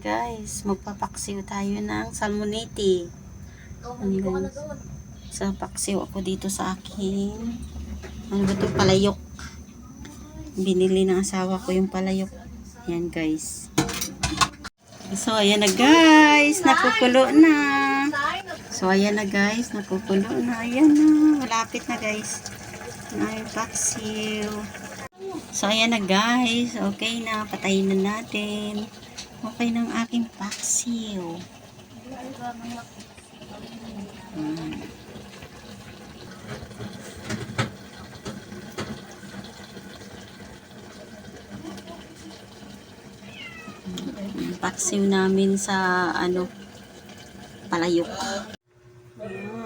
guys, magpapaksiw tayo ng salmoniti. Ayan guys. Sa paksiw ako dito sa akin. Ano ba ito? Palayok. Binili ng asawa ko yung palayok. Ayan guys. So, ayan na guys. Nakukulo na. So, ayan na guys. Nakukulo na. Ayan na. Malapit na guys. Yung paksiw. So, ayan na guys. Okay na. Patayin na natin. Okay ng aking paksiw. Hmm. Paksiw namin sa ano palayok. Ayan.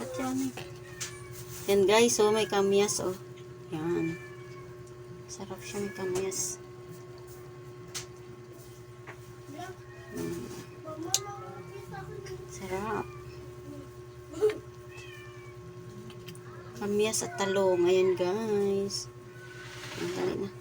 Ba't yan eh? Guys, oh, may kamyas, oh. Yan. Sarap siya may kamyas. Mm. Sarap. Kamyas at talong. Ayan guys. Ang dali na.